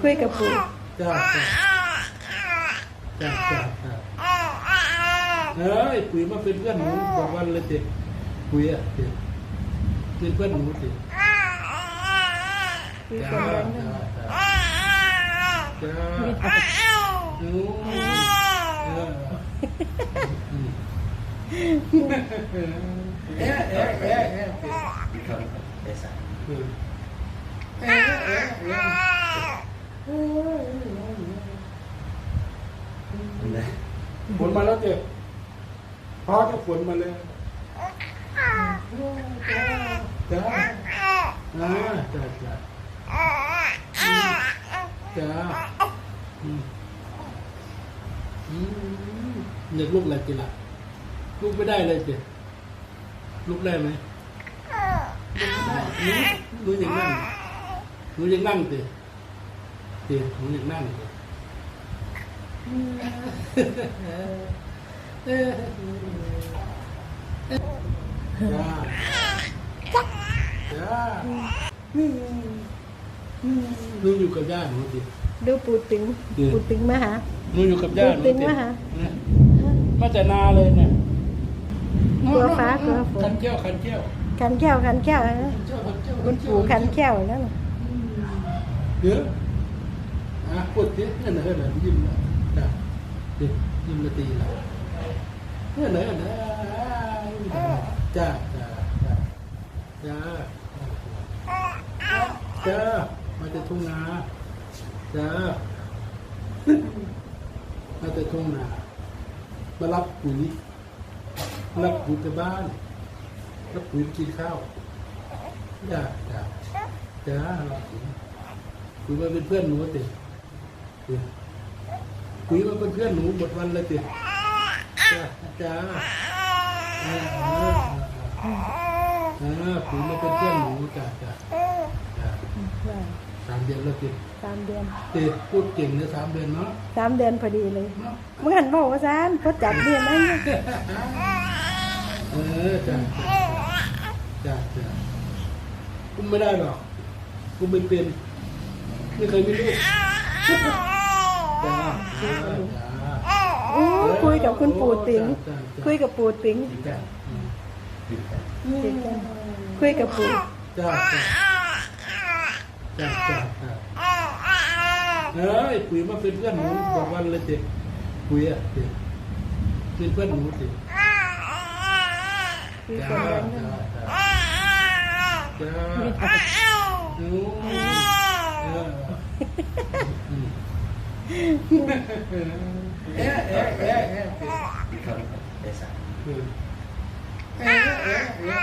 คุยกับปู่จ้าจ้าจ้าจ้าจ้าเฮ้ยปุ๋ยมาเป็นเพื่อนหนูบอกวันเลยเด็กปุ๋ยอะเด็กเป็นเพื่อนหนูสิคุยจ้ากับจ้าแม่จ้าจ้าหนูเอออืมเอ๊ะเอ๊ะเอ๊ะเอ๊ะ Become desa. เออเอ๊ะเอ๊ะเอ๊ะ ฝนมาแล้วเจ็บพอจะฝนมาเลยจ้าอ่าจ้าจ้าจ้าอืมอืมเด็กลูกอะไรกินล่ะลูกไม่ได้เลยเจ็บลูกได้ไหมลูกไม่ได้หนูหนูยังนั่งหนูยังนั่งเจ็บเจ็บหนูยังนั่งเจ็บ จ้าจ้าหนูอยู่กับย่าหนูดิดูปูตึงเดี๋ยวปู่ตึงมาหา หนูอยู่กับย่าหนูตึงดิวะฮะนี่ยมาแต่นาเลยเนี่ยกลัวฟ้ากลัวฝนคันแก้วคันแก้วคันแก้วคันแก้วนะคันแก้วคันแก้วคุณปู่คันแก้วนั่นน่ะเดี๋ยวอะพูดดิเนี่ยไหนไหนยิ้มนะ จ้าดิยิ้มมาตีละเนี่ยไหนไหนจ้าจ้าจ้าจ้าจ้ามาจากทุ่งนาจ้ามาจากทุ่งนามารับปุ๋ยรับปุ๋ยไปบ้านรับปุ๋ยกินข้าวจ้าจ้าจ้ารับปุ๋ยปุ๋ยมาเป็นเพื่อนหนูติ ปุ๋ยมาเป็นเพื่อนหนูหมดวันเลยติจ้าจ้าเออเออเออเออปุ๋ยมาเป็นเพื่อนหนูจ้าจ้าจ้าว่าสามเดือนแล้วติสามเดือนติพูดเก่งเลยสามเดือนเนาะสามเดือนพอดีเลยเนาะเมื่อหันบอกว่าซานพอจับเดือนนั้นเออจ้าจ้าจ้ากูไม่ได้หรอกกูไม่เป็นไม่เคยมีลูกจ้าจ้าจ้า โอ้คุยกับคุณปู่ตึงจ้าจ้าคุยกับปู่ตึงจ้าจริงจังคุยกับปู่จ้าจ้าจ้าจ้าเฮ้ยปุ๋ยมาเป็นเพื่อนหนูบอกวันเลยเด็กปุ๋ยอะเด็กเป็นเพื่อนหนูสิคุยจ้ากับแม่จ้านั่นจ้าจ้าหนูเอออืม เอ๊ะเอ๊ะเอ๊ะเอ๊ะ Become desa. เอ๊ะเอ๊ะเอ๊ะ